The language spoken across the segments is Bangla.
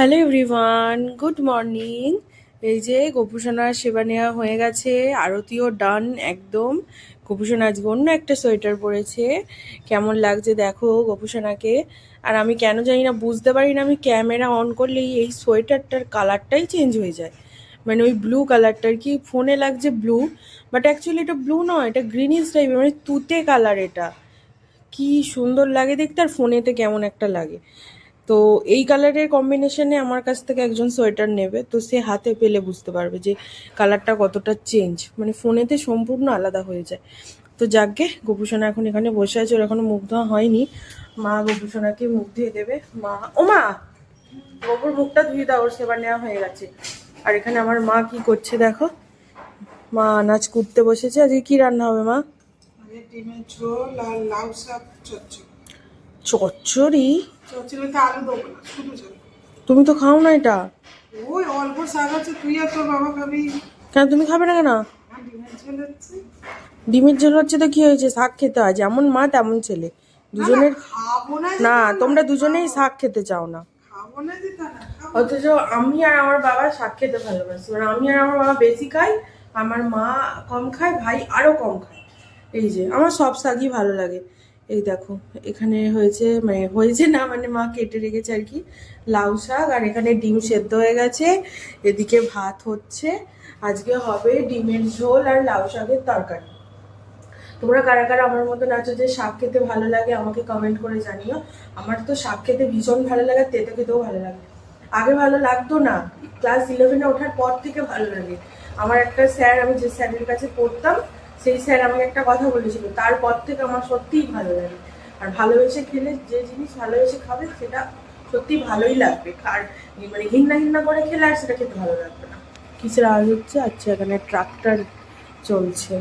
হ্যালো এভরিওয়ান গুড মর্নিং এই যে গোপুসোনার সেবা নেওয়া হয়ে গেছে, আরতিও ডান একদম। গোপুসোনা আজকে অন্য একটা সোয়েটার পরেছে। কেমন লাগছে দেখো গোপুসোনাকে? আর আমি কেন জানি না, বুঝতে পারি না আমি ক্যামেরা অন করলেই এই সোয়েটারটার কালারটাই চেঞ্জ হয়ে যায়। মানে ওই ব্লু কালারটার কি ফোনে লাগছে ব্লু বাট অ্যাকচুয়ালি এটা ব্লু নয়, এটা গ্রিনিশ টাইপের মানে তুতে কালার এটা। কি সুন্দর লাগে দেখতে, আর ফোনেতে কেমন একটা লাগে। তো এই কালারের কম্বিনেশনে আমার কাছ থেকে একজন সোয়েটার নেবে, তো সে হাতে পেলে বুঝতে পারবে যে কালারটা কতটা চেঞ্জ মানে ফোনেতে সম্পূর্ণ আলাদা হয়ে যায়। তো যাকগে, গোপুসোনা এখন এখানে বসে আছে, ওর এখনও মুখ ধোয়া হয়নি। মা গোপুসোনাকে মুখ ধুয়ে দেবে। মা, ও মা! গোপুর মুখটা ধুয়ে দাও, ওর সেবা নেওয়া হয়ে গেছে। আর এখানে আমার মা কি করছে দেখো? মা আনাজ কুটতে বসেছে। আজকে কি রান্না হবে মা? ডিমের ঝোল আর লাউ শাক চচ্চড়ি। চচ্চড়ি? তুমি তো খাও না এটা। ওই অল্প শাক আছে তুই আর তোর বাবা খাবি। কেন তুমি খাবে না কেন? ডিমের ঝোল হচ্ছে। ডিমের ঝোল হচ্ছে তো কি হয়েছে? শাক খেতে হয়। যেমন মা তেমন ছেলে। দুজনের খাব না না তোমরা দুজনেই শাক খেতে চাও না। অথচ আমি আর আমার বাবা শাক খেতে ভালোবাসি। মানে আমি আর আমার বাবা বেশি খাই আমার মা কম খায় ভাই আরও কম খায়। এই যে আমার সব শাকই ভালো লাগে। এই দেখো, এখানে হয়েছে মানে হয়েছে না মানে মা কেটে রেখেছে আর কি, লাউ শাক, আর এখানে ডিম সেদ্ধ হয়ে গেছে, এদিকে ভাত হচ্ছে, আজকে হবে ডিমের ঝোল আর লাউ শাকের তরকারি। তোমরা কারা কারা আমার মতন আছো যে শাক খেতে ভালো লাগে, আমাকে কমেন্ট করে জানিও। আমার তো শাক খেতে ভীষণ ভালো লাগে তেতো খেতেও ভালো লাগে। আগে ভালো লাগতো না ক্লাস ইলেভেনে ওঠার পর থেকে ভালো লাগে। আমার একটা স্যার আমি যে স্যারের কাছে পড়তাম সেই স্যার আমাকে একটা কথা বলেছিল তারপর থেকে আমার সত্যিই ভালো লাগে। আর ভালোবেসে খেলে যে জিনিস ভালোবেসে খাবে সেটা সত্যি ভালোই লাগবে। আর মানে ঘিন্না ঘিন্না করে খেলে আর সেটা খেতে ভালো লাগবে না। কিসের আওয়াজ হচ্ছে? আচ্ছা এখানে ট্রাক্টর চলছে।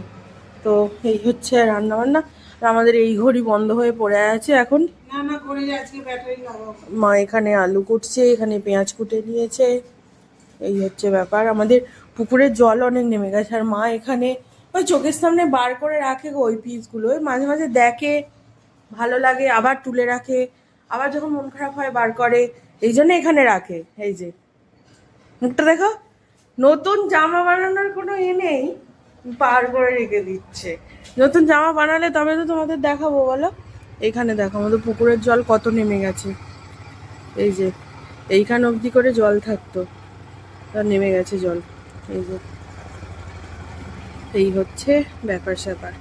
তো এই হচ্ছে রান্না বান্না আর আমাদের এই ঘড়ি বন্ধ হয়ে পড়ে আছে এখন। না না করে যে ব্যাটারি মা এখানে আলু কুটছে এখানে পেঁয়াজ কুটে নিয়েছে। এই হচ্ছে ব্যাপার। আমাদের পুকুরের জল অনেক নেমে গেছে। আর মা এখানে ওই চোখের সামনে বার করে রাখে ওই পিসগুলো ওই মাঝে মাঝে দেখে, ভালো লাগে, আবার তুলে রাখে, আবার যখন মন খারাপ হয় বার করে, এই জন্য এখানে রাখে। এই যে, মুখটা দেখো, নতুন জামা বানানোর কোনো এ নেই, পার করে রেখে দিচ্ছে। নতুন জামা বানালে তবে তো তোমাদের দেখাবো, বলো? এখানে দেখো, আমাদের পুকুরের জল কত নেমে গেছে। এই যে, এইখান অবধি করে জল থাকতো নেমে গেছে জল। এই যে এই হচ্ছে ব্যাপার স্যাপার